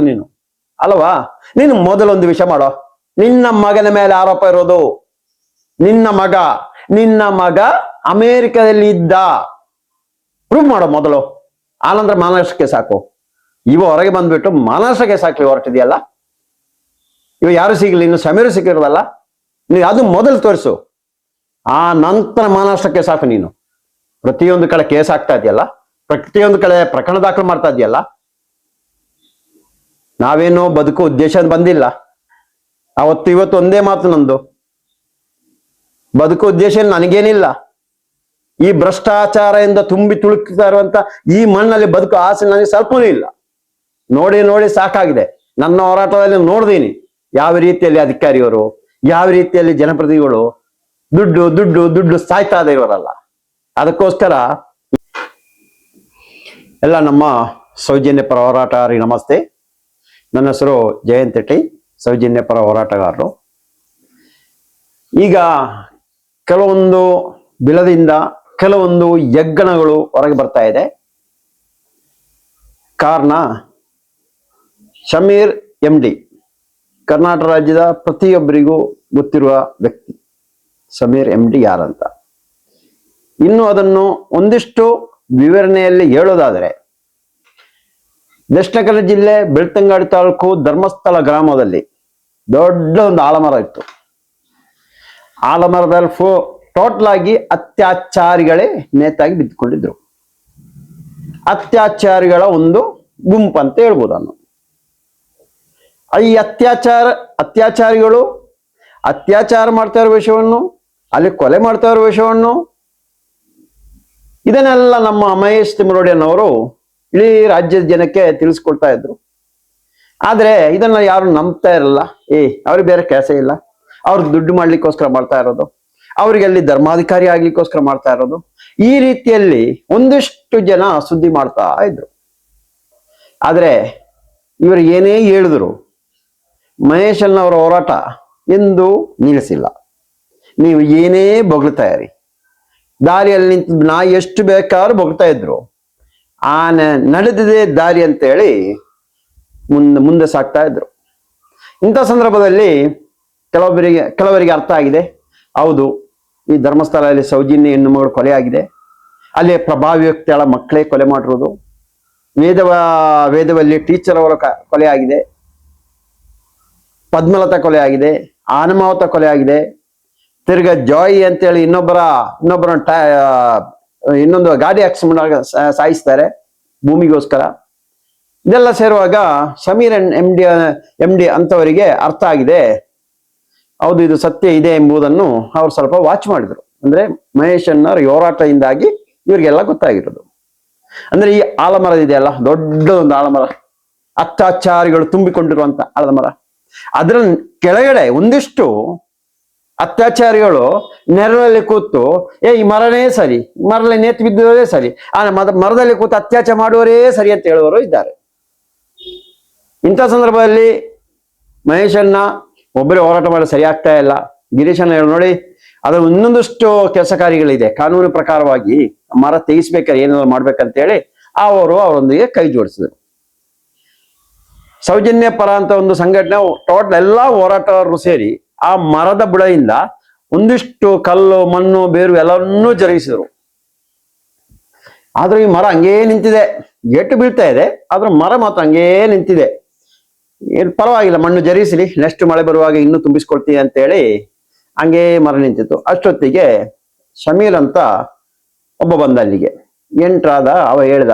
ನೀನು. ಅಲ್ವಾ? ನೀನು ಮೊದಲೊಂದು ವಿಷಯ ಮಾಡೋ. ನಿನ್ನ ಮಗನ ಮೇಲೆ ಆರೋಪ ಇರೋದು. ನಿನ್ನ ಮಗ ನಿನ್ನ ಮಗ ಅಮೇರಿಕದಲ್ಲಿ ಇದ್ದ ಪ್ರೂವ್ ಮಾಡೋ ಮೊದಲು. ಆನಂತರ ಮಾನಸಕ್ಕೆ ಸಾಕು. ಇವ ಹೊರಗೆ ಬಂದ್ಬಿಟ್ಟು ಮಾನಸಕ್ಕೆ ಸಾಕಿ ಹೊರಟಿದೆಯಲ್ಲ? ಇವ ಯಾರು ಸಿಗಲಿ, ಇನ್ನು ಸಮೀರು ಸಿಕ್ಕಿರೋದಲ್ಲ? ನೀನು ಅದು ಮೊದಲು ತೋರಿಸು. ಆ ನಂತರ ಮಾನಸಕ್ಕೆ ಸಾಕು ನೀನು. ಪ್ರತಿಯೊಂದು ಕಡೆ ಕೇಸ್ ಆಗ್ತಾ ಇದೆಯಲ್ಲ? ಪ್ರತಿಯೊಂದು ಕಡೆ ಪ್ರಕರಣ ದಾಖಲು ಮಾಡ್ತಾ ಇದೆಯಲ್ಲ? ನಾವೇನೋ ಬದುಕು ಉದ್ದೇಶ ಬಂದಿಲ್ಲ. ಅವತ್ತು ಇವತ್ತು ಒಂದೇ ಮಾತು ನಂದು. ಬದುಕು ಉದ್ದೇಶ ನನಗೇನಿಲ್ಲ. ಈ ಭ್ರಷ್ಟಾಚಾರದಿಂದ ತುಂಬಿ ತುಳುಕ್ತಾ ಇರುವಂತ ಈ ಮಣ್ಣಲ್ಲಿ ಬದುಕು ಆಸೆ ನನಗೆ ಸ್ವಲ್ಪನೂ ಇಲ್ಲ. ನೋಡಿ ನೋಡಿ ಸಾಕಾಗಿದೆ. ನನ್ನ ಹೋರಾಟದಲ್ಲಿ ನೋಡ್ದೀನಿ. ಯಾವ ರೀತಿಯಲ್ಲಿ ಅಧಿಕಾರಿಯವರು, ಯಾವ ರೀತಿಯಲ್ಲಿ ಜನಪ್ರತಿನಿಧಿಗಳು ದುಡ್ಡು ದುಡ್ಡು ದುಡ್ಡು ಸಾಯ್ತಾ ಇದೆ ಇವರಲ್ಲ ಅದಕ್ಕೋಸ್ಕರ ಎಲ್ಲ ನಮ್ಮ ಸೌಜನ್ಯ ಪರ ಹೋರಾಟಗಾರರಿಗೆ ನಮಸ್ತೆ. ನನ್ನ ಹೆಸರು ಜಯಂತ್ ಟಿ ಸೌಜನ್ಯ ಪರ ಹೋರಾಟಗಾರರು. ಈಗ ಕೆಲವೊಂದು ಬಿಲದಿಂದ ಕೆಲವೊಂದು ಯಜ್ಞಗಳು ಹೊರಗೆ ಬರ್ತಾ ಇದೆ. ಕಾರಣ ಶಮೀರ್ ಎಂ ಡಿ, ಕರ್ನಾಟಕ ರಾಜ್ಯದ ಪ್ರತಿಯೊಬ್ಬರಿಗೂ ಗೊತ್ತಿರುವ ವ್ಯಕ್ತಿ ಸಮೀರ್ ಎಂ ಡಿ ಯಾರಂತ. ಇನ್ನು ಅದನ್ನು ಒಂದಿಷ್ಟು ವಿವರಣೆಯಲ್ಲಿ ಹೇಳೋದಾದರೆ ದಕ್ಷಿಣ ಜಿಲ್ಲೆ ಬೆಳ್ತಂಗಾಡಿ ತಾಲೂಕು ಧರ್ಮಸ್ಥಳ ಗ್ರಾಮದಲ್ಲಿ ದೊಡ್ಡ ಒಂದು ಆಲಮರ ಇತ್ತು. ಆಲಮರದಲ್ಲಿ ಫೋ ಟೋಟಲ್ ಆಗಿ ಅತ್ಯಾಚಾರಿಗಳೇ ನೇತಾಗಿ ಬಿದ್ದುಕೊಂಡಿದ್ರು. ಅತ್ಯಾಚಾರಿಗಳ ಒಂದು ಗುಂಪು ಅಂತ ಹೇಳ್ಬೋದು ನಾನು ಈ ಅತ್ಯಾಚಾರ, ಅತ್ಯಾಚಾರಿಗಳು ಅತ್ಯಾಚಾರ ಮಾಡ್ತಾ ಇರೋ ವಿಷಯವನ್ನು ಅಲ್ಲಿ ಕೊಲೆ ಮಾಡ್ತಾ ಇರೋ ವಿಷಯವನ್ನು ಇದನ್ನೆಲ್ಲ ನಮ್ಮ ಮಹೇಶ್ ತಿಮ್ಮರೋಡಿಯನ್ನವರು ಇಡೀ ರಾಜ್ಯದ ಜನಕ್ಕೆ ತಿಳಿಸ್ಕೊಡ್ತಾ ಇದ್ರು. ಆದ್ರೆ ಇದನ್ನ ಯಾರು ನಂಬ್ತಾ ಇರಲ್ಲ. ಏ, ಅವ್ರಿಗೆ ಬೇರೆ ಕೆಲಸ ಇಲ್ಲ. ಅವ್ರಿಗೆ ದುಡ್ಡು ಮಾಡ್ಲಿಕ್ಕೋಸ್ಕರ ಮಾಡ್ತಾ ಇರೋದು. ಅವ್ರಿಗೆ ಅಲ್ಲಿ ಧರ್ಮಾಧಿಕಾರಿ ಆಗ್ಲಿಕ್ಕೋಸ್ಕರ ಮಾಡ್ತಾ ಇರೋದು. ಈ ರೀತಿಯಲ್ಲಿ ಒಂದಿಷ್ಟು ಜನ ಸುದ್ದಿ ಮಾಡ್ತಾ ಇದ್ರು. ಆದ್ರೆ ಇವರು ಏನೇ ಹೇಳಿದ್ರು ಮಹೇಶನ್ ಅವರ ಹೋರಾಟ ಎಂದು ನಿಲ್ಲಿಸಿಲ್ಲ. ನೀವು ಏನೇ ಬೊಗಳ್ತಾ ಇರಿ. ದಾರಿಯಲ್ಲಿ ನಿಂತ ನಾ ಎಷ್ಟು ಬೇಕಾದ್ರೂ ಬೊಗ್ತಾ ಇದ್ರು. ಆ ನ- ನಡೆದಿದೆ ದಾರಿ ಅಂತೇಳಿ ಮುಂದೆ ಮುಂದೆ ಸಾಗ್ತಾ ಇದ್ರು. ಇಂಥ ಸಂದರ್ಭದಲ್ಲಿ ಕೆಲವೊಬ್ಬರಿಗೆ, ಕೆಲವರಿಗೆ ಅರ್ಥ ಆಗಿದೆ. ಹೌದು, ಈ ಧರ್ಮಸ್ಥಳದಲ್ಲಿ ಸೌಜನ್ಯ ಹೆಣ್ಣು ಮಗಳು ಕೊಲೆ ಆಗಿದೆ. ಅಲ್ಲಿ ಪ್ರಭಾವಿ ವ್ಯಕ್ತಿಗಳ ಮಕ್ಕಳೇ ಕೊಲೆ ಮಾಡಿರೋದು. ವೇದವ, ವೇದವಲ್ಲಿ ಟೀಚರ್ ಅವರ ಕೊಲೆ ಆಗಿದೆ. ಪದ್ಮಲತಾ ಕೊಲೆ ಆಗಿದೆ. ಆನಮಾವತ ಕೊಲೆ ಆಗಿದೆ. ತಿರ್ಗ ಜಾಯಿ ಅಂತೇಳಿ ಇನ್ನೊಬ್ಬರ ಇನ್ನೊಬ್ಬರ ಇನ್ನೊಂದು ಗಾಡಿ ಆಕ್ಸಿಡೆಂಟ್ ಸಾಯಿಸ್ತಾರೆ ಭೂಮಿಗೋಸ್ಕರ. ಇದೆಲ್ಲ ಸೇರುವಾಗ Sameer M D M D ಅಂತವರಿಗೆ ಅರ್ಥ ಆಗಿದೆ. ಹೌದು, ಇದು ಸತ್ಯ ಇದೆ ಎಂಬುದನ್ನು ಅವ್ರು ಸ್ವಲ್ಪ ವಾಚ್ ಮಾಡಿದ್ರು. ಅಂದ್ರೆ ಮಹೇಶ್ ಅನ್ನೋರ ಹೋರಾಟದಿಂದಾಗಿ ಇವರಿಗೆಲ್ಲ ಗೊತ್ತಾಗಿರೋದು. ಅಂದ್ರೆ ಈ ಆಲಮರ ಇದೆಯಲ್ಲ ಒಂದು ಆಲಮರ. ಅತ್ಯಾಚಾರಿಗಳು ತುಂಬಿಕೊಂಡಿರುವಂತ ಆಲಮರ. ಅದರ ಕೆಳಗಡೆ ಒಂದಿಷ್ಟು ಅತ್ಯಾಚಾರಿಗಳು ನೆರಳಲ್ಲಿ ಕೂತು, ಏ, ಈ ಮರನೇ ಸರಿ, ಮರದಲ್ಲಿ ನೇತು ಬಿದ್ದವರೇ ಸರಿ ಆ ಮರದಲ್ಲಿ ಕೂತು ಅತ್ಯಾಚಾರ ಮಾಡುವವರೇ ಸರಿ ಅಂತ ಹೇಳುವವರು ಇದ್ದಾರೆ. ಇಂಥ ಸಂದರ್ಭದಲ್ಲಿ ಮಹೇಶನ್ನ ಒಬ್ಬರೇ ಹೋರಾಟ ಮಾಡಲು ಸರಿ ಆಗ್ತಾ ಇಲ್ಲ. ಗಿರೀಶನ್ನ ಹೇಳಿ, ನೋಡಿ ಅದರ ಇನ್ನೊಂದಷ್ಟು ಕೆಲಸ ಕಾರ್ಯಗಳಿದೆ ಕಾನೂನು ಪ್ರಕಾರವಾಗಿ ಮರ ತೆಗಿಸ್ಬೇಕಾದ್ರೆ ಏನಾದ್ರು ಮಾಡ್ಬೇಕಂತೇಳಿ ಅವರು ಅವರೊಂದಿಗೆ ಕೈ ಜೋಡಿಸಿದ್ರು. ಸೌಜನ್ಯ ಪರ ಅಂತ ಒಂದು ಸಂಘಟನೆ ಟೋಟಲ್ ಎಲ್ಲಾ ಹೋರಾಟಗಾರರು ಸೇರಿ ಆ ಮರದ ಬುಡದಿಂದ ಒಂದಿಷ್ಟು ಕಲ್ಲು, ಮಣ್ಣು ಬೇರು ಎಲ್ಲವನ್ನೂ ಜರುಗಿಸಿದ್ರು. ಆದ್ರೆ ಈ ಮರ ಹಂಗೇ ನಿಂತಿದೆ. ಎಟ್ಟು ಬೀಳ್ತಾ ಇದೆ, ಆದ್ರೆ ಮರ ಮಾತ್ರ ಹಂಗೇ ನಿಂತಿದೆ. ಏನ್ ಪರವಾಗಿಲ್ಲ, ಮಣ್ಣು ಜರಿಸಲಿ ನೆಕ್ಸ್ಟ್ ಮಳೆ ಬರುವಾಗ ಇನ್ನೂ ಅಂತ ಹೇಳಿ ಹಂಗೇ ಮರ ನಿಂತಿತ್ತು. ಅಷ್ಟೊತ್ತಿಗೆ ಶಮೀರ್ ಅಂತ ಒಬ್ಬ ಬಂದ ಅಲ್ಲಿಗೆ ಎಂಟ್ರಾದ ಅವ ಹೇಳ್ದ,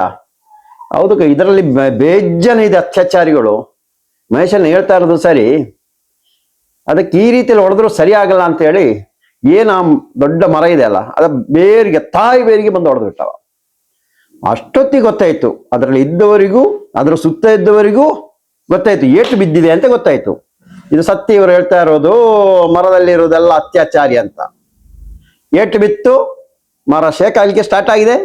ಹೌದು, ಇದರಲ್ಲಿ ಬೇಜನ ಇದೆ ಅತ್ಯಾಚಾರಿಗಳು. ಮಹೇಶನ್ ಹೇಳ್ತಾ ಇರೋದು ಸರಿ ಅದಕ್ಕೆ ಈ ರೀತಿಯಲ್ಲಿ ಹೊಡೆದ್ರು ಸರಿಯಾಗಲ್ಲ ಅಂತ ಹೇಳಿ ಏನು ದೊಡ್ಡ ಮರ ಇದೆ ಅಲ್ಲ, ಅದ ಬೇರಿಗೆ, ತಾಯಿ ಬೇರಿಗೆ ಬಂದು ಹೊಡೆದು ಬಿಟ್ಟವ. ಅಷ್ಟೊತ್ತಿಗೆ ಗೊತ್ತಾಯ್ತು, ಅದರಲ್ಲಿ ಇದ್ದವರಿಗೂ, ಅದರ ಸುತ್ತ ಇದ್ದವರಿಗೂ ಗೊತ್ತಾಯ್ತು, ಏಟು ಬಿದ್ದಿದೆ ಅಂತ ಗೊತ್ತಾಯ್ತು. ಇದು ಸತ್ಯ ಇವರು ಹೇಳ್ತಾ ಇರೋದು, ಮರದಲ್ಲಿ ಇರೋದೆಲ್ಲ ಅತ್ಯಾಚಾರಿ ಅಂತ. ಏಟು ಬಿತ್ತು, ಮರ ಶೇಕ್ ಆಗಲಿಕ್ಕೆ ಸ್ಟಾರ್ಟ್ ಆಗಿದೆ.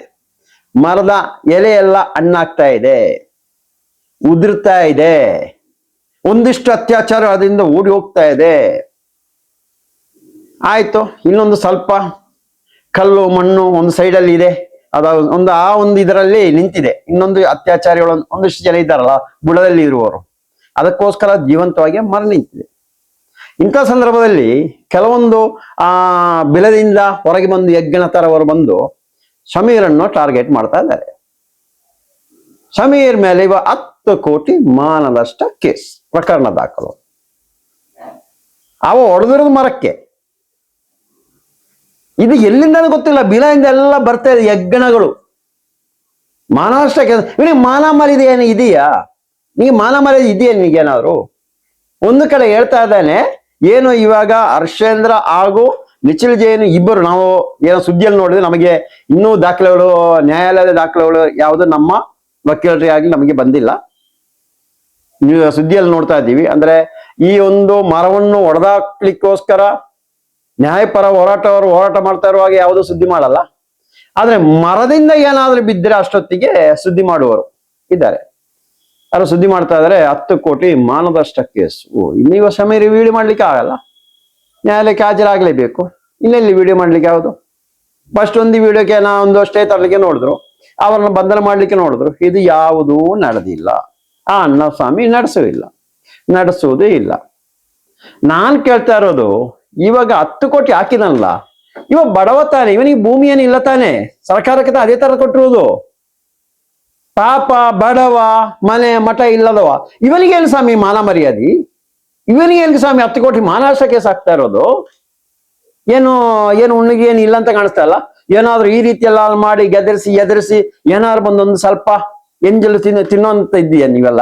ಮರದ ಎಲೆ ಎಲ್ಲ ಹಣ್ಣಾಗ್ತಾ ಇದೆ, ಉದುರ್ತಾ ಇದೆ. ಒಂದಿಷ್ಟು ಅತ್ಯಾಚಾರ ಅದರಿಂದ ಓಡಿ ಹೋಗ್ತಾ ಇದೆ. ಆಯ್ತು, ಇನ್ನೊಂದು ಸ್ವಲ್ಪ ಕಲ್ಲು, ಮಣ್ಣು ಒಂದು ಸೈಡಲ್ಲಿ ಇದೆ. ಅದ ಒಂದು ಆ ಒಂದು ಇದರಲ್ಲಿ ನಿಂತಿದೆ. ಇನ್ನೊಂದು ಅತ್ಯಾಚಾರಿಗಳು ಒಂದ್- ಒಂದಿಷ್ಟು ಜನ ಇದ್ದಾರಲ್ಲ, ಬುಡದಲ್ಲಿ ಇರುವವರು. ಅದಕ್ಕೋಸ್ಕರ ಜೀವಂತವಾಗಿ ಮರ ನಿಂತಿದೆ. ಇಂಥ ಸಂದರ್ಭದಲ್ಲಿ ಕೆಲವೊಂದು, ಆ, ಬಿಲದಿಂದ ಹೊರಗೆ ಬಂದು ಯಜ್ಞನ ತರವರು ಬಂದು ಸಮೀರನ್ನು ಟಾರ್ಗೆಟ್ ಮಾಡ್ತಾ ಇದ್ದಾರೆ. ಸಮೀರ್ ಮೇಲೆ ಇವ ಹತ್ತು ಕೋಟಿ ಮಾನದಷ್ಟ ಕೇಸ್. ಪ್ರಕರಣ ದಾಖಲು. ಅವ ಹೊಡೆದಿರೋದು ಮರಕ್ಕೆ. ಇದು ಎಲ್ಲಿಂದ ಗೊತ್ತಿಲ್ಲ. ಬಿಲಾಯಿಂದ ಎಲ್ಲ ಬರ್ತಾ ಇದೆ ಯಜ್ಞಗಳು. ಕೆಲಸ ಇವನಿಗೆ ಮಾನ ಮರ್ಯಾದೆ ಇದೆಯಾ? ನಿಮಗೆ ಮಾನ ಇದೆಯಾ ನಿಗೇನಾದ್ರು ಒಂದು ಕಡೆ ಹೇಳ್ತಾ ಇದ್ದಾನೆ, ಏನು ಇವಾಗ ಹರ್ಷೇಂದ್ರ ಹಾಗೂ ನಿಚಿಲ್ ಜೈನ್ ಇಬ್ಬರು, ನಾವು ಏನೋ ಸುದ್ದಿಯಲ್ಲಿ ನೋಡಿದ್ರೆ ನಮಗೆ ಇನ್ನೂ ದಾಖಲೆಗಳು, ನ್ಯಾಯಾಲಯದ ದಾಖಲೆಗಳು ಯಾವುದು ನಮ್ಮ ವಕೀಲರಿಗಾಗಿ ನಮಗೆ ಬಂದಿಲ್ಲ. ಸುದ್ದಿಯಲ್ಲಿ ನೋಡ್ತಾ ಇದ್ದೀವಿ. ಅಂದ್ರೆ ಈ ಒಂದು ಮರವನ್ನು ಒಡೆದಾಕ್ಲಿಕ್ಕೋಸ್ಕರ ನ್ಯಾಯಪರ ಹೋರಾಟವರು ಹೋರಾಟ ಮಾಡ್ತಾ ಇರುವಾಗ ಯಾವುದೂ ಸುದ್ದಿ ಮಾಡಲ್ಲ. ಆದ್ರೆ ಮರದಿಂದ ಏನಾದ್ರೂ ಬಿದ್ದರೆ ಅಷ್ಟೊತ್ತಿಗೆ ಸುದ್ದಿ ಮಾಡುವವರು ಇದ್ದಾರೆ. ಯಾರು ಸುದ್ದಿ ಮಾಡ್ತಾ ಇದ್ರೆ ಹತ್ತು ಕೋಟಿ ಮಾನದಷ್ಟ ಕೇಸ್. ಓ ಇನ್ನೀಗ ಸಮೀರ್ ವಿಡಿಯೋ ಮಾಡ್ಲಿಕ್ಕೆ ಆಗಲ್ಲ. ನ್ಯಾಯಾಲಯಕ್ಕೆ ಹಾಜರಾಗಲೇಬೇಕು. ಇನ್ನೆಲ್ಲಿ ವಿಡಿಯೋ ಮಾಡ್ಲಿಕ್ಕೆ ಯಾವುದು? ಫಸ್ಟ್ ಒಂದು ವಿಡಿಯೋಕ್ಕೆ ನಾ ಒಂದು ಸ್ಟೇ ತರಲಿಕ್ಕೆ ನೋಡಿದ್ರು. ಅವರನ್ನು ಬಂಧನ ಮಾಡ್ಲಿಕ್ಕೆ ನೋಡಿದ್ರು. ಇದು ಯಾವುದೂ ನಡೆದಿಲ್ಲ. ಆ ಅನ್ನ ಸ್ವಾಮಿ ನಡೆಸೋದಿಲ್ಲ ನಡೆಸುವುದೇ ಇಲ್ಲ. ನಾನ್ ಕೇಳ್ತಾ ಇರೋದು, ಇವಾಗ ಹತ್ತು ಕೋಟಿ ಹಾಕಿದನಲ್ಲ, ಇವ ಬಡವ ತಾನೆ, ಇವನಿಗೆ ಭೂಮಿ ಏನಿಲ್ಲ ತಾನೆ, ಸರ್ಕಾರಕ್ಕೆ ಅದೇ ತರ ಕೊಟ್ಟಿರೋದು ಪಾಪ, ಬಡವ, ಮನೆ, ಮಠ ಇಲ್ಲದವ. ಇವನಿಗೆ ಎಲ್ಲಿ ಸ್ವಾಮಿ ಮಾನ ಮರ್ಯಾದಿ? ಇವನಿಗೆ ಎಲ್ಲಿ ಸ್ವಾಮಿ ಹತ್ತು ಕೋಟಿ ಮಾನಾಶಕ್ಕೆ ಆಗ್ತಾ ಇರೋದು? ಏನು ಏನು ಉಣ್ಣಿಗೆ ಏನು ಇಲ್ಲ ಅಂತ ಕಾಣಿಸ್ತಾ ಇಲ್ಲ? ಏನಾದ್ರೂ ಈ ರೀತಿ ಎಲ್ಲ ಮಾಡಿ, ಗೆದರಿಸಿ, ಎದರಿಸಿ, ಏನಾದ್ರು ಬಂದೊಂದು ಸ್ವಲ್ಪ ಎಂಜಲು ತಿನ್ನ ತಿನ್ನೋಂತ ಇದ್ದೀಯ ನೀವೆಲ್ಲ?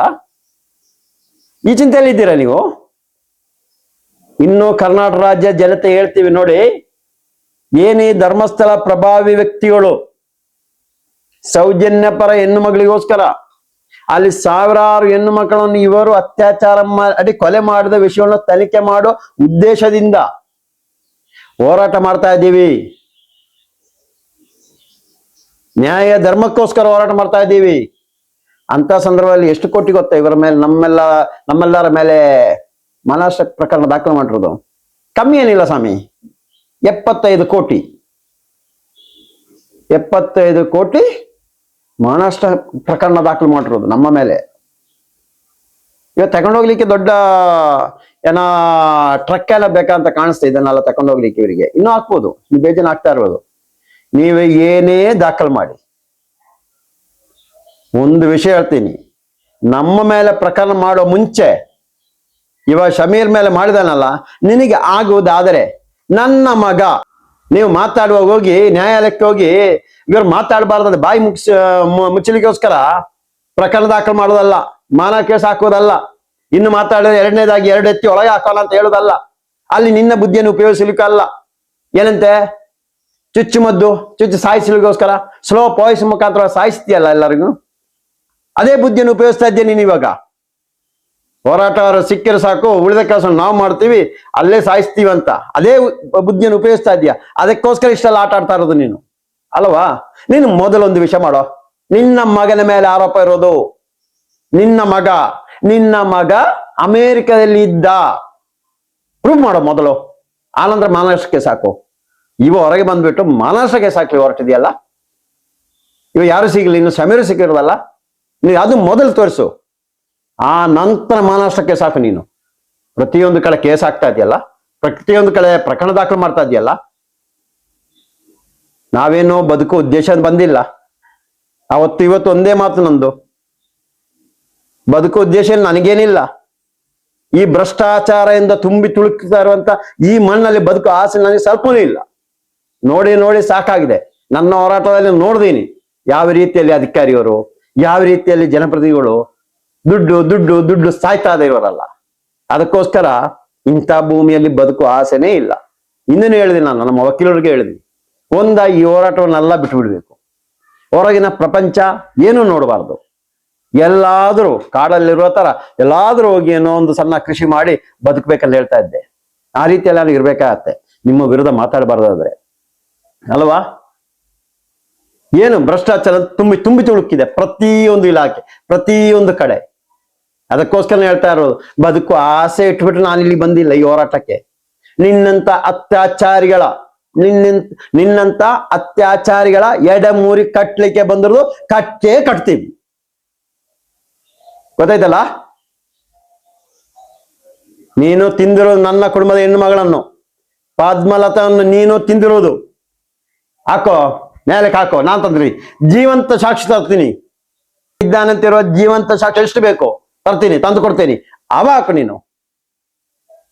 ಈ ಚಿಂತೆಯಲ್ಲಿ ಇದ್ದೀರಾ ನೀವು? ಇನ್ನು ಕರ್ನಾಟಕ ರಾಜ್ಯ ಜನತೆ ಹೇಳ್ತೀವಿ ನೋಡಿ, ಏನೇ ಧರ್ಮಸ್ಥಳ ಪ್ರಭಾವಿ ವ್ಯಕ್ತಿಗಳು, ಸೌಜನ್ಯ ಪರ ಹೆಣ್ಣು ಮಗಳಿಗೋಸ್ಕರ, ಅಲ್ಲಿ ಸಾವಿರಾರು ಹೆಣ್ಣು ಮಕ್ಕಳನ್ನು ಇವರು ಅತ್ಯಾಚಾರ ಮಾಡಿ ಕೊಲೆ ಮಾಡಿದ ವಿಷಯವನ್ನು ತನಿಖೆ ಮಾಡೋ ಉದ್ದೇಶದಿಂದ ಹೋರಾಟ ಮಾಡ್ತಾ ಇದ್ದೀವಿ. ನ್ಯಾಯ ಧರ್ಮಕ್ಕೋಸ್ಕರ ಹೋರಾಟ ಮಾಡ್ತಾ ಇದ್ದೀವಿ. ಅಂತ ಸಂದರ್ಭದಲ್ಲಿ ಎಷ್ಟು ಕೋಟಿ ಗೊತ್ತಾ ಇವರ ಮೇಲೆ, ನಮ್ಮೆಲ್ಲ, ನಮ್ಮೆಲ್ಲರ ಮೇಲೆ ಮನಸ್ಸ ಪ್ರಕರಣ ದಾಖಲು ಮಾಡಿರೋದು? ಕಮ್ಮಿ ಏನಿಲ್ಲ ಸ್ವಾಮಿ. ಎಪ್ಪತ್ತೈದು ಕೋಟಿ. ಎಪ್ಪತ್ತೈದು ಕೋಟಿ ಮಹಾರಾಷ್ಟ್ರ ಪ್ರಕರಣ ದಾಖಲು ಮಾಡಿರೋದು ನಮ್ಮ ಮೇಲೆ. ಇವಾಗ ತಗೊಂಡೋಗ್ಲಿಕ್ಕೆ ದೊಡ್ಡ, ಏನ ಟ್ರಕ್ ಎಲ್ಲ ಬೇಕಂತ ಕಾಣಿಸ್ತಾ ಇದನ್ನೆಲ್ಲ ತಗೊಂಡೋಗ್ಲಿಕ್ಕೆ ಇವರಿಗೆ. ಇನ್ನೂ ಹಾಕ್ಬೋದು. ನೀವು ಬೇಜಾನ್ ಆಗ್ತಾ ಇರ್ಬೋದು ನೀವು ಏನೇ ದಾಖಲು ಮಾಡಿ. ಒಂದು ವಿಷಯ ಹೇಳ್ತೀನಿ. ನಮ್ಮ ಮೇಲೆ ಪ್ರಕರಣ ಮಾಡೋ ಮುಂಚೆ ಇವ ಶಮೀರ್ ಮೇಲೆ ಮಾಡಿದಾನಲ್ಲ, ನಿನಗೆ ಆಗುವುದಾದರೆ ನನ್ನ ಮಗ, ನೀವು ಮಾತಾಡುವಾಗ ಹೋಗಿ, ನ್ಯಾಯಾಲಯಕ್ಕೆ ಹೋಗಿ, ಇವ್ರು ಮಾತಾಡಬಾರ್ದು ಬಾಯಿ ಮುಗಿಸ್ ಮುಚ್ಚಲಿಕ್ಕೋಸ್ಕರ ಪ್ರಕರಣ ದಾಖಲು ಮಾಡೋದಲ್ಲ ಮಾನ ಕೇಸ್ ಹಾಕೋದಲ್ಲ ಇನ್ನು ಮಾತಾಡಿದ್ರೆ ಎರಡನೇದಾಗಿ ಎರಡು ಎತ್ತಿ ಒಳಗೆ ಹಾಕೋಲ್ಲ ಅಂತ ಹೇಳೋದಲ್ಲ, ಅಲ್ಲಿ ನಿನ್ನ ಬುದ್ಧಿಯನ್ನು ಉಪಯೋಗಿಸಲಿಕ್ಕಲ್ಲ. ಏನಂತೆ? ಚುಚ್ಚುಮದ್ದು ಚುಚ್ಚು ಸಾಯಿಸಲಿಕ್ಕೋಸ್ಕರ ಸ್ಲೋ ಪಾಯ್ಸ್ ಮುಖಾಂತರ ಸಾಯಿಸ್ತೀಯಲ್ಲ ಎಲ್ಲರಿಗೂ? ಅದೇ ಬುದ್ಧಿಯನ್ನು ಉಪಯೋಗಿಸ್ತಾ ಇದ್ದೆ ನೀನು ಇವಾಗ. ಹೋರಾಟಗಾರರು ಸಿಕ್ಕರೆ ಸಾಕು, ಉಳಿದ ಕೆಲಸ ನಾವು ಮಾಡ್ತೀವಿ, ಅಲ್ಲೇ ಸಾಯಿಸ್ತೀವಿ ಅಂತ. ಅದೇ ಬುದ್ಧಿಯನ್ನು ಉಪಯೋಗಿಸ್ತಾ ಇದೀಯ ಅದಕ್ಕೋಸ್ಕರ ಇಷ್ಟೆಲ್ಲ ಆಟ ಆಡ್ತಾ ಇರೋದು ನೀನು. ಅಲ್ವಾ? ನೀನು ಮೊದಲೊಂದು ವಿಷಯ ಮಾಡೋ. ನಿನ್ನ ಮಗನ ಮೇಲೆ ಆರೋಪ ಇರೋದು. ನಿನ್ನ ಮಗ ನಿನ್ನ ಮಗ ಅಮೇರಿಕದಲ್ಲಿ ಇದ್ದ. ಪ್ರೂವ್ ಮಾಡೋ ಮೊದಲು. ಆನಂತರ ಮಾನಸಕ್ಕೆ ಸಾಕು. ಇವ ಹೊರಗೆ ಬಂದ್ಬಿಟ್ಟು ಮಾನಸಕ್ಕೆ ಸಾಕ್ಲಿ ಹೊರಟಿದೆಯಲ್ಲ? ಇವ ಯಾರು ಸಿಗಲಿ? ಇನ್ನು ಸಮೀರು ಸಿಕ್ಕಿರೋದಲ್ಲ? ನೀವು ಅದು ಮೊದಲು ತೋರಿಸು. ಆ ನಂತರ ಮಹಾರಾಷ್ಟ್ರಕ್ಕೆ ಸಾಕು ನೀನು. ಪ್ರತಿಯೊಂದು ಕಡೆ ಕೇಸ್ ಆಗ್ತಾ ಇದೆಯಲ್ಲ? ಪ್ರತಿಯೊಂದು ಕಡೆ ಪ್ರಕರಣ ದಾಖಲು ಮಾಡ್ತಾ ಇದೆಯಲ್ಲ? ನಾವೇನೋ ಬದುಕು ಉದ್ದೇಶ ಬಂದಿಲ್ಲ. ಅವತ್ತು ಇವತ್ತು ಒಂದೇ ಮಾತು ನಂದು. ಬದುಕು ಉದ್ದೇಶ ನನಗೇನಿಲ್ಲ. ಈ ಭ್ರಷ್ಟಾಚಾರದಿಂದ ತುಂಬಿ ತುಳುಕ್ತಾ ಇರುವಂತ ಈ ಮಣ್ಣಲ್ಲಿ ಬದುಕು ಆಸೆ ನನಗೆ ಸ್ವಲ್ಪನೂ ಇಲ್ಲ. ನೋಡಿ ನೋಡಿ ಸಾಕಾಗಿದೆ. ನನ್ನ ಹೋರಾಟದಲ್ಲಿ ನೋಡ್ದೀನಿ. ಯಾವ ರೀತಿಯಲ್ಲಿ ಅಧಿಕಾರಿಯವರು ಯಾವ ರೀತಿಯಲ್ಲಿ ಜನಪ್ರತಿನಿಧಿಗಳು ದುಡ್ಡು ದುಡ್ಡು ದುಡ್ಡು ಸಾಯ್ತಾ ಇರೋರಲ್ಲ ಅದಕ್ಕೋಸ್ಕರ ಇಂಥ ಭೂಮಿಯಲ್ಲಿ ಬದುಕು ಆಸೆನೇ ಇಲ್ಲ. ಇನ್ನೇನು ಹೇಳಿದೆ ನಾನು? ನಮ್ಮ ವಕೀಲರಿಗೆ ಹೇಳಿದ್ವಿ ಒಂದ ಈ ಹೋರಾಟವನ್ನೆಲ್ಲ ಬಿಟ್ಟು ಬಿಡ್ಬೇಕು ಹೊರಗಿನ ಪ್ರಪಂಚ ಏನು ನೋಡಬಾರ್ದು. ಎಲ್ಲಾದರೂ ಕಾಡಲ್ಲಿರೋ ತರ ಎಲ್ಲಾದರೂ ಹೋಗಿ ಏನೋ ಒಂದು ಸಣ್ಣ ಕೃಷಿ ಮಾಡಿ ಬದುಕ್ಬೇಕಂತ ಹೇಳ್ತಾ ಇದ್ದೆ. ಆ ರೀತಿಯಲ್ಲಿ ನಾನು ಇರ್ಬೇಕಾಗತ್ತೆ. ನಿಮ್ಮ ವಿರುದ್ಧ ಮಾತಾಡಬಾರ್ದಾದ್ರೆ. ಅಲ್ವಾ? ಏನು ಭ್ರಷ್ಟಾಚಾರ ತುಂಬಿ ತುಂಬಿ ತುಳುಕಿದೆ ಪ್ರತಿಯೊಂದು ಇಲಾಖೆ, ಪ್ರತಿಯೊಂದು ಕಡೆ. ಅದಕ್ಕೋಸ್ಕರ ಹೇಳ್ತಾ ಇರೋದು, ಬದುಕು ಆಸೆ ಇಟ್ಬಿಟ್ಟು ನಾನು ಇಲ್ಲಿ ಬಂದಿಲ್ಲ ಈ ಹೋರಾಟಕ್ಕೆ. ನಿನ್ನಂತ ಅತ್ಯಾಚಾರಿಗಳ ನಿನ್ನ ನಿನ್ನಂತ ಅತ್ಯಾಚಾರಿಗಳ ಎಡಮೂರಿ ಕಟ್ಲಿಕ್ಕೆ ಬಂದಿರೋದು ಕಟ್ಟೇ ಕಟ್ತೀವಿ. ಗೊತ್ತಾಯ್ತಲ್ಲ? ನೀನು ತಿಂದಿರೋದು ನನ್ನ ಕುಟುಂಬದ ಹೆಣ್ಣು ಮಗಳನ್ನು ಪದ್ಮಲತವನ್ನು ನೀನು ತಿಂದಿರೋದು. ಹಾಕೋ. ಮೇಲಕ್ಕೆ ಹಾಕೋ, ನಾನ್ ತಂದ್ರಿ. ಜೀವಂತ ಸಾಕ್ಷಿ ತರ್ತೀನಿ. ಇದ್ದಾನಂತಿರುವ ಜೀವಂತ ಸಾಕ್ಷಿ ಎಷ್ಟು ಬೇಕು, ತರ್ತೀನಿ, ತಂದು ಕೊಡ್ತೀನಿ. ಅವ ಹಾಕು ನೀನು.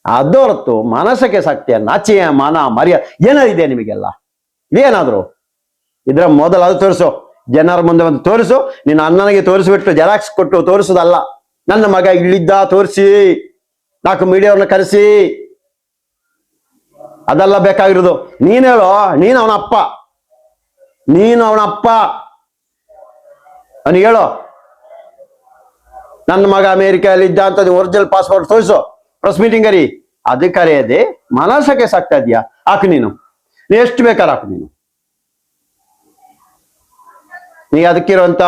ಅದು ಹೊರತು ಮನಸ್ಸಕ್ಕೆ ಶಕ್ತಿಯ ನಾಚಿಯ, ಮಾನ, ಮರ್ಯ ಏನಾದಿದೆ ನಿಮಗೆಲ್ಲ? ಇದೇನಾದ್ರು? ಇದ್ರ ಮೊದಲು ಅದು ತೋರಿಸು. ಜನರ ಮುಂದೆ ಒಂದು ತೋರಿಸು. ನಿನ್ನ ಅಣ್ಣನಿಗೆ ತೋರಿಸ್ಬಿಟ್ಟು ಜೆರಾಕ್ಸ್ ಕೊಟ್ಟು ತೋರಿಸೋದಲ್ಲ. ನನ್ನ ಮಗ ಇಲ್ಲಿದ್ದ ತೋರಿಸಿ. ನಾಲ್ಕು ಮೀಡಿಯಾವ್ರನ್ನ ಕರೆಸಿ. ಅದೆಲ್ಲ ಬೇಕಾಗಿರೋದು. ನೀನ್ ಹೇಳೋ, ನೀನು ಅವನ ಅಪ್ಪ. ನೀನು ಅವನ ಅಪ್ಪ. ಅವನಿಗೆ ಹೇಳೋ. ನನ್ನ ಮಗ ಅಮೇರಿಕೆಯಲ್ಲಿ ಇದ್ದ ಅಂತ ಒರಿಜಿನಲ್ ಪಾಸ್ಪೋರ್ಟ್ ತೋರಿಸು. ಪ್ರೆಸ್ ಮೀಟಿಂಗ್ ಅರಿ ಅದು ಕರೆಯದೆ, ಮನಸ್ಸಕ್ಕೆ ಸಾಕ್ತಾ ಇದೆಯಾ? ಹಾಕು ನೀನು. ಎಷ್ಟು ಬೇಕಾದ್ರೆ ಹಾಕು ನೀನು. ನೀ ಅದಕ್ಕಿರುವಂತ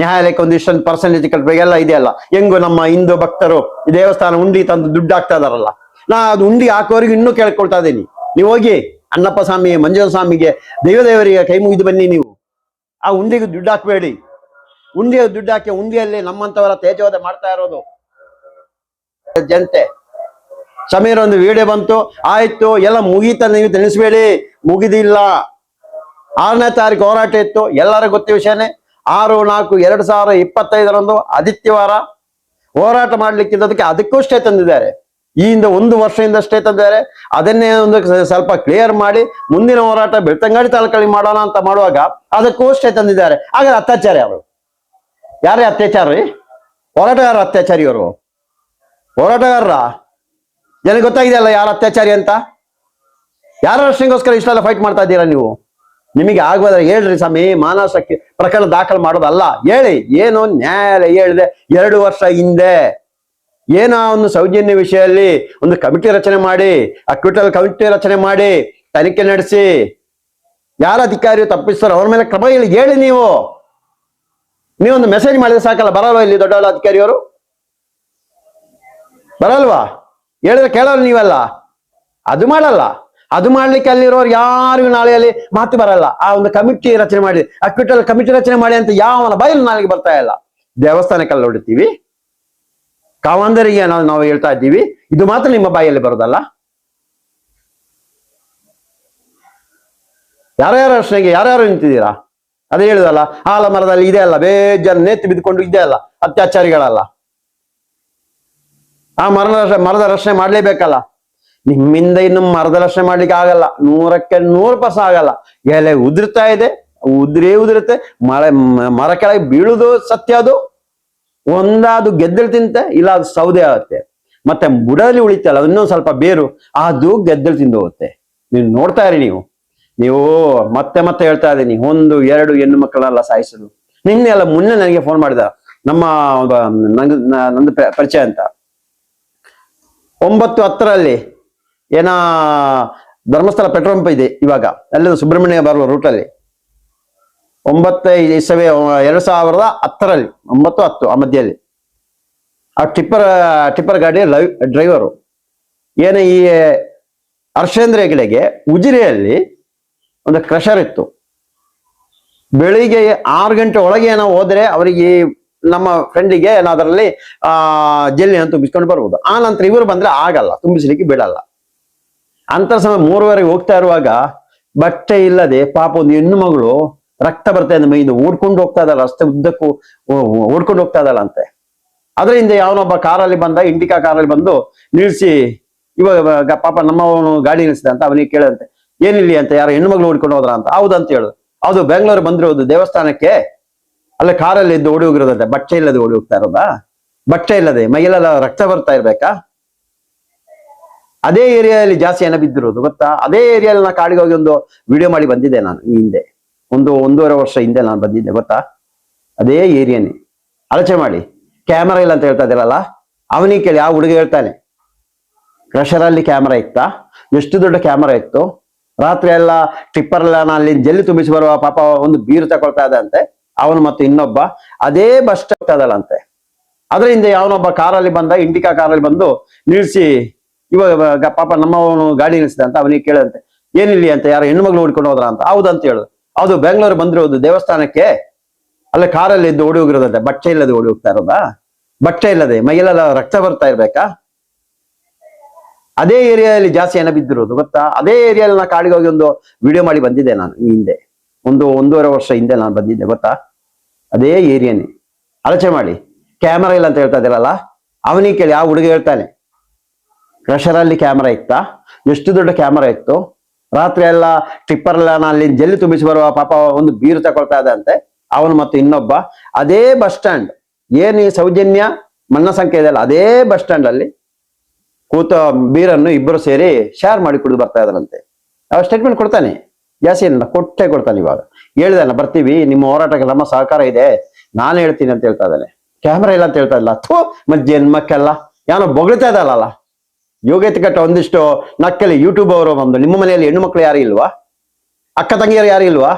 ನ್ಯಾಯಾಲಯಕ್ಕೆ ಒಂದು ಇಷ್ಟೊಂದು ಪರ್ಸೆಂಟೇಜ್ ಕಟ್ಟಬೇಕೆಲ್ಲ ಇದೆಯಲ್ಲ ಹೆಂಗು ನಮ್ಮ ಹಿಂದೂ ಭಕ್ತರು ದೇವಸ್ಥಾನ ಉಂಡಿ ತಂದು ದುಡ್ಡು ಹಾಕ್ತಾ ಇದಾರಲ್ಲ. ನಾ ಅದು ಉಂಡಿ ಹಾಕೋರಿಗೆ ಇನ್ನೂ ಕೇಳ್ಕೊಳ್ತಾ ಇದ್ದೀನಿ. ನೀವು ಹೋಗಿ. ಅಣ್ಣಪ್ಪ ಸ್ವಾಮಿ ಮಂಜುನ ಸ್ವಾಮಿಗೆ ದೇವದೇವರಿಗೆ ಕೈ ಮುಗಿದು ಬನ್ನಿ ನೀವು. ಆ ಉಂಡಿಗೆ ದುಡ್ಡು ಹಾಕಬೇಡಿ. ಉಂಡಿಗೆ ದುಡ್ಡು ಹಾಕಿ ಉಂಡಿಯಲ್ಲಿ ನಮ್ಮಂತವರ ತೇಜೋದ ಮಾಡ್ತಾ ಇರೋದು. ಜನತೆ ಸಮೀರ್, ಒಂದು ವಿಡಿಯೋ ಬಂತು. ಆಯ್ತು, ಎಲ್ಲ ಮುಗೀತ ನೀವು ತಿಳಿಸ್ಬೇಡಿ. ಮುಗಿದಿಲ್ಲ. ಆರನೇ ತಾರೀಕು ಹೋರಾಟ ಇತ್ತು. ಎಲ್ಲರಿಗೂ ಗೊತ್ತ ವಿಷಯನೇ. ಆರು, ನಾಲ್ಕು, ಎರಡು ಸಾವಿರ ಇಪ್ಪತ್ತೈದರಂದು ಆದಿತ್ಯವಾರ ಹೋರಾಟ ಮಾಡ್ಲಿಕ್ಕಿದ್ದದಕ್ಕೆ ಅದಕ್ಕೂ ಸ್ಟೇ ತಂದಿದ್ದಾರೆ. ಈ ಹಿಂದೆ ಒಂದು ವರ್ಷದಿಂದ ಸ್ಟೇ ತಂದಿದ್ದಾರೆ. ಅದನ್ನೇ ಒಂದು ಸ್ವಲ್ಪ ಕ್ಲಿಯರ್ ಮಾಡಿ ಮುಂದಿನ ಹೋರಾಟ ಬೆಳ್ತಂಗಡಿ ತಾಲೂಕಲ್ಲಿ ಮಾಡೋಣ ಅಂತ ಮಾಡುವಾಗ ಅದಕ್ಕೂ ಸ್ಟೇ ತಂದಿದ್ದಾರೆ. ಹಾಗಾದ್ರೆ ಅತ್ಯಾಚಾರಿ ಅವರು ಯಾರೇ ಅತ್ಯಾಚಾರ? ಹೋರಾಟಗಾರ ಅತ್ಯಾಚಾರಿ ಅವರು ಹೋರಾಟಗಾರರ? ನನಗೆ ಗೊತ್ತಾಗಿದೆಯಲ್ಲ ಯಾರು ಅತ್ಯಾಚಾರಿ ಅಂತ? ಯಾರ ರಕ್ಷಣೆಗೋಸ್ಕರ ಇಷ್ಟೆಲ್ಲ ಫೈಟ್ ಮಾಡ್ತಾ ಇದ್ದೀರಾ ನೀವು? ನಿಮಗೆ ಆಗೋದ್ರೆ ಹೇಳ್ರಿ ಸ್ವಾಮಿ ಮಾನಸಕ್ಕೆ ಪ್ರಕರಣ ದಾಖಲು ಮಾಡೋದಲ್ಲ. ಹೇಳಿ, ಏನು ನ್ಯಾಯಾಲಯ ಹೇಳಿದೆ ಎರಡು ವರ್ಷ ಹಿಂದೆ. ಏನೋ ಒಂದು ಸೌಜನ್ಯ ವಿಷಯದಲ್ಲಿ ಒಂದು ಕಮಿಟಿ ರಚನೆ ಮಾಡಿ ಅಕ್ವಿಟಲ್ ಕಮಿಟಿ ರಚನೆ ಮಾಡಿ ತನಿಖೆ ನಡೆಸಿ, ಯಾರ ಅಧಿಕಾರಿಯು ತಪ್ಪಿಸ್ತಾರೋ ಅವ್ರ ಮೇಲೆ ಕ್ರಮ ಹೇಳಿ ಹೇಳಿ ನೀವು. ನೀವೊಂದು ಮೆಸೇಜ್ ಮಾಡಿದ್ರೆ ಸಾಕಲ್ಲ, ಬರಲ್ವಾ ಇಲ್ಲಿ ದೊಡ್ಡ ಅಧಿಕಾರಿಯವರು? ಬರಲ್ವಾ? ಹೇಳಿದ್ರೆ ಕೇಳೋರು ನೀವಲ್ಲ. ಅದು ಮಾಡಲ್ಲ. ಅದು ಮಾಡ್ಲಿಕ್ಕೆ ಅಲ್ಲಿರೋರು ಯಾರಿಗೂ ನಾಳೆಯಲ್ಲಿ ಮಾತು ಬರಲ್ಲ. ಆ ಒಂದು ಕಮಿಟಿ ರಚನೆ ಮಾಡಿ ಅಕ್ವಿಟಲ್ ಕಮಿಟಿ ರಚನೆ ಮಾಡಿ ಅಂತ ಯಾವನ ಬಯಲು ನಾಳೆಗೆ ಬರ್ತಾ ಇಲ್ಲ. ದೇವಸ್ಥಾನಕ್ಕೆಲ್ಲ ಹೊಡಿತೀವಿ ಕಾವಂದರಿಗೆ ನಾವು ನಾವು ಹೇಳ್ತಾ ಇದ್ದೀವಿ. ಇದು ಮಾತ್ರ ನಿಮ್ಮ ಬಾಯಲ್ಲಿ ಬರೋದಲ್ಲ. ಯಾರ್ಯಾರ ರಕ್ಷಣೆಗೆ ಯಾರ್ಯಾರು ನಿಂತಿದ್ದೀರಾ? ಅದೇ ಹೇಳುದಲ್ಲ, ಆಲ ಮರದಲ್ಲಿ ಇದೆ ಅಲ್ಲ ಬೇಜಾರು ನೆತ್ತಿ ಬಿದ್ದುಕೊಂಡು ಇದೆ ಅಲ್ಲ, ಅತ್ಯಾಚಾರಿಗಳಲ್ಲ. ಆ ಮರದ ಮರದ ರಕ್ಷಣೆ ಮಾಡ್ಲೇಬೇಕಲ್ಲ. ನಿಮ್ಮಿಂದ ಇನ್ನು ಮರದ ರಕ್ಷಣೆ ಮಾಡ್ಲಿಕ್ಕೆ ಆಗಲ್ಲ, ನೂರಕ್ಕೆ ನೂರು ಪಸ ಆಗಲ್ಲ. ಎಲೆ ಉದುರ್ತಾ ಇದೆ, ಉದುರೇ ಉದುರುತ್ತೆ, ಮಳೆ, ಮರ ಕೆಳಗೆ ಬೀಳುದು ಸತ್ಯ ಅದು. ಒಂದಾದು ಗೆದ್ದಲು ತಿಂತೆ ಇಲ್ಲ ಅದು ಸೌದೆ ಆಗುತ್ತೆ. ಮತ್ತೆ ಬುಡದಲ್ಲಿ ಉಳಿತಲ್ಲ, ಇನ್ನೊಂದು ಸ್ವಲ್ಪ ಬೇರು ಅದು ಗೆದ್ದಲು ತಿಂದು ಹೋಗುತ್ತೆ. ನೀವು ನೋಡ್ತಾ ಇರಿ ನೀವು. ನೀವು ಮತ್ತೆ ಮತ್ತೆ ಹೇಳ್ತಾ ಇದ್ದೀನಿ, ಒಂದು, ಎರಡು ಹೆಣ್ಣು ಮಕ್ಕಳೆಲ್ಲ ಸಾಯಿಸಲು ನಿನ್ನೆ ಎಲ್ಲ ಮುನ್ನೆ ನನಗೆ ಫೋನ್ ಮಾಡಿದ, ನಮ್ಮ ನಂಗ ನಂದು ಪರಿಚಯ ಅಂತ. ಒಂಬತ್ತು ಹತ್ತರಲ್ಲಿ ಏನ, ಧರ್ಮಸ್ಥಳ ಪೆಟ್ರೋಲ್ ಪಂಪ್ ಇದೆ ಇವಾಗ, ಅಲ್ಲಿಂದ ಸುಬ್ರಹ್ಮಣ್ಯ ಬರುವ ರೂಟಲ್ಲಿ ಒಂಬತ್ತು ಇಸವೆ ಎರಡು ಸಾವಿರದ ಹತ್ತರಲ್ಲಿ, ಒಂಬತ್ತು ಹತ್ತು ಆ ಮಧ್ಯದಲ್ಲಿ. ಆ ಟಿಪ್ಪರ್ ಟಿಪ್ಪರ್ ಗಾಡಿ ಡ್ರೈವರು. ಏನು ಈ ಹರ್ಷೇಂದ್ರ ಹೆಗಡೆಗೆ ಉಜಿರೆಯಲ್ಲಿ ಒಂದು ಕ್ರಷರ್ ಇತ್ತು. ಬೆಳಿಗ್ಗೆ ಆರು ಗಂಟೆ ಒಳಗೆ ಏನೋ ಹೋದ್ರೆ ಅವರಿಗೆ ನಮ್ಮ ಫ್ರೆಂಡಿಗೆ ಅದರಲ್ಲಿ ಆ ತುಂಬಿಸ್ಕೊಂಡು ಬರ್ಬೋದು ಆ ನಂತರ ಇವರು ಬಂದ್ರೆ ಆಗಲ್ಲ, ತುಂಬಿಸ್ಲಿಕ್ಕೆ ಬಿಡಲ್ಲ. ಅಂತ ಸಮಯ ಮೂರುವರೆಗೆ ಹೋಗ್ತಾ ಇರುವಾಗ ಬಟ್ಟೆ ಇಲ್ಲದೆ ಪಾಪ ಒಂದು ಹೆಣ್ಣು ಮಗಳು ರಕ್ತ ಬರ್ತಾ ಇದೆ ಮೈದು ಓಡ್ಕೊಂಡು ಹೋಗ್ತಾ ಇದ್ದಾಳೆ ರಸ್ತೆ ಉದ್ದಕ್ಕೂ ಓಡ್ಕೊಂಡು ಹೋಗ್ತಾ ಇದ್ದಾಳೆ ಅಂತೆ. ಹಿಂದೆ ಯಾವನೊಬ್ಬ ಕಾರಲ್ಲಿ ಬಂದ, ಇಂಡಿಕಾ ಕಾರಲ್ಲಿ ಬಂದು ನಿಲ್ಸಿ ಇವಾಗ ಪಾಪ ನಮ್ಮವನು ಗಾಡಿ ನಿಲ್ಸಿದ ಅಂತ ಅವನಿಗೆ ಕೇಳಂತೆ ಏನಿಲ್ಲ ಅಂತ, ಯಾರು ಹೆಣ್ಣು ಮಗಳು ಓಡ್ಕೊಂಡು ಹೋದ್ರ ಅಂತ. ಹೌದಂತ ಹೇಳುದು. ಹೌದು ಬೆಂಗಳೂರು ಬಂದಿರೋದು ದೇವಸ್ಥಾನಕ್ಕೆ, ಅಲ್ಲೇ ಕಾರಲ್ಲಿ ಇದ್ದು ಓಡಿ ಹೋಗಿರೋದಂತೆ. ಬಟ್ಟೆ ಇಲ್ಲದೆ ಓಡಿ ಹೋಗ್ತಾ ಇರೋದಾ? ಬಟ್ಟೆ ಇಲ್ಲದೆ, ಮೈಯಲ್ಲೆಲ್ಲ ರಕ್ತ ಬರ್ತಾ ಇರ್ಬೇಕಾ? ಅದೇ ಏರಿಯಾದಲ್ಲಿ ಜಾಸ್ತಿ ಏನ ಬಿದ್ದಿರೋದು, ಗೊತ್ತಾ? ಅದೇ ಏರಿಯಾದಲ್ಲಿ ನಾ ಕಾಡಿಗೆ ಹೋಗಿ ಒಂದು ವಿಡಿಯೋ ಮಾಡಿ ಬಂದಿದ್ದೆ ನಾನು ಈ ಹಿಂದೆ. ಒಂದು ಒಂದೂವರೆ ವರ್ಷ ಹಿಂದೆ ನಾನು ಬಂದಿದ್ದೆ, ಗೊತ್ತಾ? ಅದೇ ಏರಿಯಾನೇ. ಆಲೋಚನೆ ಮಾಡಿ. ಕ್ಯಾಮರಾ ಇಲ್ಲ ಅಂತ ಹೇಳ್ತಾ ಇದ್ದೀರಲ್ಲ? ಅವನಿಗೆ ಕೇಳಿ, ಆ ಹುಡುಗ ಹೇಳ್ತಾನೆ. ಕ್ರಷರಲ್ಲಿ ಕ್ಯಾಮರಾ ಇತ್ತಾ? ಎಷ್ಟು ದೊಡ್ಡ ಕ್ಯಾಮರಾ ಇತ್ತು? ರಾತ್ರಿ ಎಲ್ಲ ಟಿಪ್ಪರ್ ಎಲ್ಲ ನಾನು ಅಲ್ಲಿ ಜಲ್ಲಿ ತುಂಬಿಸಿ ಬರುವ ಪಾಪ ಒಂದು ಬೀರು ತಗೊಳ್ತಾ ಇದ್ದಂತೆ ಅವನು ಮತ್ತು ಇನ್ನೊಬ್ಬ ಅದೇ ಬಸ್ ಸ್ಟಾಪ್ ಅದಲ್ಲಂತೆ ಅದ್ರ ಅದರಿಂದ ಯಾವನೊಬ್ಬ ಕಾರಲ್ಲಿ ಬಂದ ಇಂಡಿಕಾ ಕಾರಲ್ಲಿ ಬಂದು ನಿಲ್ಸಿ, ಇವಾಗ ಪಾಪ ನಮ್ಮವನು ಗಾಡಿ ನಿಲ್ಸಿದ ಅಂತ ಅವನಿಗೆ ಕೇಳಂತೆ ಏನಿಲ್ಲ ಅಂತ, ಯಾರು ಹೆಣ್ಣು ಮಗಳು ನೋಡ್ಕೊಂಡು ಹೋದ್ರ ಅಂತ. ಹೌದಂತ ಹೇಳುದು. ಹೌದು, ಬೆಂಗಳೂರು ಬಂದಿರೋದು ದೇವಸ್ಥಾನಕ್ಕೆ. ಅಲ್ಲ ಕಾರಲ್ಲಿ ಇದ್ದು ಓಡಿ ಹೋಗಿರೋದಂತೆ ಬಟ್ಟೆ ಇಲ್ಲದೆ ಓಡಿ ಹೋಗ್ತಾ ಇರೋದಾ? ಬಟ್ಟೆ ಇಲ್ಲದೆ ಮೈಲೆಲ್ಲ ರಕ್ತ ಬರ್ತಾ ಇರ್ಬೇಕಾ? ಅದೇ ಏರಿಯಾದಲ್ಲಿ ಜಾಸ್ತಿ ಏನ ಬಿದ್ದಿರೋದು, ಗೊತ್ತಾ? ಅದೇ ಏರಿಯಾದಲ್ಲಿ ನಾ ಕಾಡಿಗೆ ಹೋಗಿ ಒಂದು ವಿಡಿಯೋ ಮಾಡಿ ಬಂದಿದ್ದೆ ನಾನು ಈ ಹಿಂದೆ. ಒಂದು ಒಂದೂವರೆ ವರ್ಷ ಹಿಂದೆ ನಾನು ಬಂದಿದ್ದೆ, ಗೊತ್ತಾ? ಅದೇ ಏರಿಯಾನೆ. ಆಲೋಚನೆ ಮಾಡಿ. ಕ್ಯಾಮರಾ ಇಲ್ಲ ಅಂತ ಹೇಳ್ತಾ ಇದ್ದೀರಲ್ಲ? ಅವನಿಗೆ ಕೇಳಿ, ಆ ಹುಡುಗ ಹೇಳ್ತಾನೆ. ಕ್ರಷರಲ್ಲಿ ಕ್ಯಾಮರಾ ಇತ್ತಾ? ಎಷ್ಟು ದೊಡ್ಡ ಕ್ಯಾಮರಾ ಇತ್ತು? ರಾತ್ರಿ ಎಲ್ಲ ಟಿಪ್ಪರ್ ಎಲ್ಲ ಅಲ್ಲಿ ಜಲ್ಲಿ ತುಂಬಿಸಿ ಬರುವ ಪಾಪ ಒಂದು ಬೀರು ತಗೊಳ್ತಾ ಇದ್ದಂತೆ ಅವನು ಮತ್ತು ಇನ್ನೊಬ್ಬ. ಅದೇ ಬಸ್ ಸ್ಟ್ಯಾಂಡ್. ಏನ್ ಈ ಸೌಜನ್ಯ? ಮನ್ನ ಸಂಖ್ಯೆ ಇದೆಯಲ್ಲ ಅದೇ ಬಸ್ ಸ್ಟ್ಯಾಂಡ್ ಅಲ್ಲಿ ಕೂತ ಬೀರನ್ನು ಇಬ್ಬರು ಸೇರಿ ಶೇರ್ ಮಾಡಿ ಕುಡಿದು ಬರ್ತಾ ಇದ್ರಂತೆ ಅವ ಸ್ಟೇಟ್ಮೆಂಟ್ ಕೊಡ್ತಾನೆ. ಜಾಸ್ತಿ ಏನಲ್ಲ ಕೊಟ್ಟೆ ಕೊಡ್ತಾನೆ ಇವಾಗ. ಹೇಳಿದಲ್ಲ ಬರ್ತೀವಿ. ನಿಮ್ಮ ಹೋರಾಟಕ್ಕೆ ನಮ್ಮ ಸಹಕಾರ ಇದೆ. ನಾನು ಹೇಳ್ತೀನಿ ಅಂತ ಹೇಳ್ತಾ ಇದ್ದಾನೆ. ಕ್ಯಾಮ್ರಾ ಇಲ್ಲ ಅಂತ ಹೇಳ್ತಾ ಇಲ್ಲ ಥೂ ಮತ್ತೆ ಜನ್ಮಕ್ಕೆಲ್ಲ. ಯಾನೋ ಬೊಗಳ್ತಾ ಇದ್ದಲ್ಲ ಯೋಗ್ಯತೆ ಕಟ್ಟ ಒಂದಿಷ್ಟು ನಕ್ಕಲಿ ಯೂಟ್ಯೂಬ್ ಅವರು ಬಂದು ನಿಮ್ಮ ಮನೆಯಲ್ಲಿ ಹೆಣ್ಣು ಮಕ್ಕಳು ಯಾರು ಇಲ್ವಾ? ಅಕ್ಕ ತಂಗಿಯರು ಯಾರು ಇಲ್ವಾ?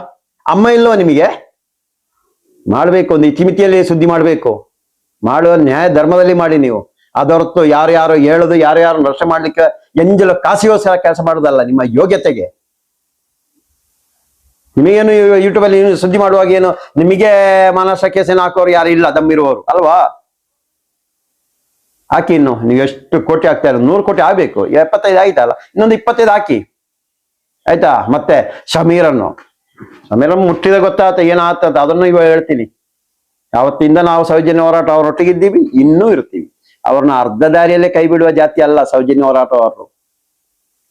ಅಮ್ಮ ಇಲ್ವಾ ನಿಮಗೆ? ಮಾಡಬೇಕು ಒಂದು ಇತಿಮಿತಿಯಲ್ಲಿ ಸುದ್ದಿ ಮಾಡಬೇಕು. ಮಾಡುವ ನ್ಯಾಯ ಧರ್ಮದಲ್ಲಿ ಮಾಡಿ ನೀವು. ಅದೊರತು ಯಾರ್ಯಾರು ಯಾರು ಹೇಳುದು, ಯಾರು ಯಾರು ನಷ್ಟ ಮಾಡ್ಲಿಕ್ಕೆ ಎಂಜಲು ಕಾಸಿಗೋಸ್ಕರ ಕೆಲಸ ಮಾಡೋದಲ್ಲ ನಿಮ್ಮ ಯೋಗ್ಯತೆಗೆ. ನಿಮಗೇನು ಯೂಟ್ಯೂಬಲ್ಲಿ ಸುದ್ದಿ ಮಾಡುವಾಗ ಏನು, ನಿಮಗೆ ಮಾನಸ ಕೇಸಿನ ಹಾಕೋರು ಯಾರು ಇಲ್ಲ, ದಮ್ಮಿರುವವರು, ಅಲ್ವಾ? ಹಾಕಿ ಇನ್ನು, ನೀವು ಎಷ್ಟು ಕೋಟಿ ಹಾಕ್ತಾ ಇರೋದು ನೂರು ಕೋಟಿ ಆಗ್ಬೇಕು. ಎಪ್ಪತ್ತೈದು ಆಯ್ತಲ್ಲ, ಇನ್ನೊಂದು ಇಪ್ಪತ್ತೈದು ಹಾಕಿ. ಆಯ್ತಾ? ಮತ್ತೆ ಸಮೀರನ್ನು. ಸಮೀರನ್ನು ಮುಟ್ಟಿದ ಗೊತ್ತಾತ ಏನಾಗ್ತದ ಅದನ್ನು ಇವಾಗ ಹೇಳ್ತೀನಿ. ಯಾವತ್ತಿಂದ ನಾವು ಸೌಜನ್ಯ ಹೋರಾಟ ಅವರೊಟ್ಟಿಗಿದ್ದೀವಿ ಇನ್ನೂ ಇರ್ತೀವಿ. ಅವ್ರನ್ನ ಅರ್ಧ ದಾರಿಯಲ್ಲೇ ಕೈ ಬಿಡುವ ಜಾತಿ ಅಲ್ಲ ಸೌಜನ್ಯ ಹೋರಾಟ ಅವರು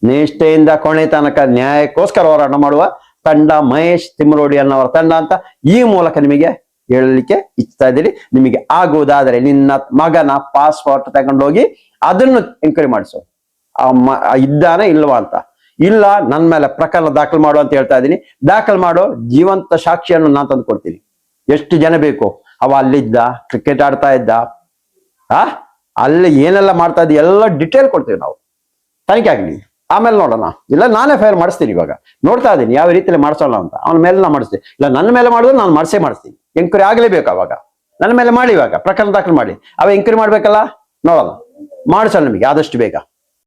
ನಿಷ್ಠೆಯಿಂದ ಕೊನೆ ತನಕ ನ್ಯಾಯಕ್ಕೋಸ್ಕರ ಹೋರಾಟ ಮಾಡುವ ತಂಡ ಮಹೇಶ್ ತಿಮ್ಮರೋಡಿ ಅನ್ನೋರ ತಂಡ ಅಂತ ಈ ಮೂಲಕ ನಿಮಗೆ ಹೇಳಲಿಕ್ಕೆ ಇಚ್ಛಾ ಇದ್ದೀರಿ. ನಿಮಗೆ ಆಗುವುದಾದರೆ ನಿನ್ನ ಮಗನ ಪಾಸ್ಪೋರ್ಟ್ ತಗೊಂಡೋಗಿ ಅದನ್ನು ಎಂಕ್ವೈರಿ ಮಾಡಿಸು. ಇದ್ದಾನೆ ಇಲ್ವಾ ಅಂತ. ಇಲ್ಲ ನನ್ನ ಮೇಲೆ ಪ್ರಕರಣ ದಾಖಲು ಮಾಡು ಅಂತ ಹೇಳ್ತಾ ಇದ್ದೀನಿ. ದಾಖಲು ಮಾಡೋ, ಜೀವಂತ ಸಾಕ್ಷಿಯನ್ನು ನಾನು ತಂದು ಕೊಡ್ತೀನಿ. ಎಷ್ಟು ಜನ ಬೇಕು? ಅವ ಅಲ್ಲಿದ್ದ ಕ್ರಿಕೆಟ್ ಆಡ್ತಾ ಇದ್ದ. ಆ? ಅಲ್ಲಿ ಏನೆಲ್ಲ ಮಾಡ್ತಾ ಇದ್ದ, ಎಲ್ಲ ಡಿಟೇಲ್ ಕೊಡ್ತೀವಿ ನಾವು. ತನಿಖೆ ಆಗಲಿ. ಆಮೇಲೆ ನೋಡೋಣ. ಇಲ್ಲ, ನಾನೇ ಫೈರ್ ಮಾಡಿಸ್ತೀನಿ ಇವಾಗ. ನೋಡ್ತಾ ಇದ್ದೀನಿ, ಯಾವ ರೀತಿಯಲ್ಲಿ ಮಾಡಿಸೋಣ ಅಂತ. ಅವನ ಮೇಲೆ ನಾನು ಮಾಡಿಸ್ತೀನಿ. ಇಲ್ಲ, ನನ್ನ ಮೇಲೆ ಮಾಡಿದ್ರೆ ನಾನು ಮಾಡಿಸೇ ಮಾಡಿಸ್ತೀನಿ. ಎಂಕ್ವೈರಿ ಆಗಲೇಬೇಕು ಅವಾಗ. ನನ್ನ ಮೇಲೆ ಮಾಡಿ ಇವಾಗ. ಪ್ರಕರಣ ದಾಖಲು ಮಾಡಿ. ಅವ ಎಂಕ್ವೈರಿ ಮಾಡ್ಬೇಕಲ್ಲ? ನೋಡೋಣ. ಮಾಡಿಸಲ್ಲ ನಿಮಗೆ, ಆದಷ್ಟು ಬೇಗ.